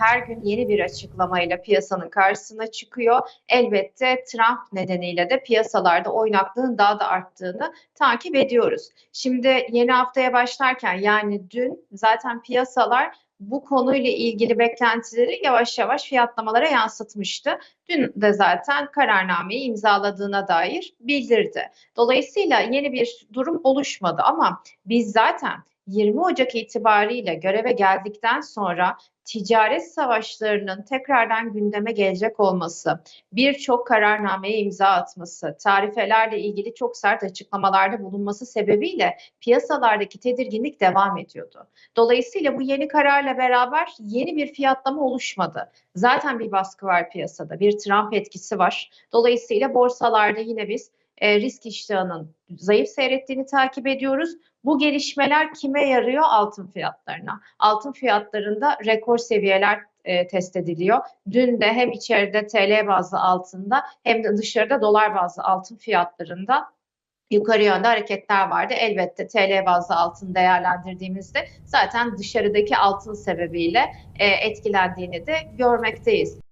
her gün yeni bir açıklamayla piyasanın karşısına çıkıyor. Elbette Trump nedeniyle de piyasalarda oynaklığın daha da arttığını takip ediyoruz. Şimdi yeni haftaya başlarken yani dün zaten piyasalar bu konuyla ilgili beklentileri yavaş yavaş fiyatlamalara yansıtmıştı. Dün de zaten kararnameyi imzaladığına dair bildirdi. Dolayısıyla yeni bir durum oluşmadı ama biz zaten 20 Ocak itibariyle göreve geldikten sonra ticaret savaşlarının tekrardan gündeme gelecek olması, birçok kararnameye imza atması, tarifelerle ilgili çok sert açıklamalarda bulunması sebebiyle piyasalardaki tedirginlik devam ediyordu. Dolayısıyla bu yeni kararla beraber yeni bir fiyatlama oluşmadı. Zaten bir baskı var piyasada, bir Trump etkisi var. Dolayısıyla borsalarda yine biz e, risk iştahının zayıf seyrettiğini takip ediyoruz. Bu gelişmeler kime yarıyor? Altın fiyatlarına. Altın fiyatlarında rekor seviyeler e, test ediliyor. Dün de hem içeride TL bazlı altında hem de dışarıda dolar bazlı altın fiyatlarında yukarı yönde hareketler vardı. Elbette TL bazlı altın değerlendirdiğimizde zaten dışarıdaki altın sebebiyle e, etkilendiğini de görmekteyiz.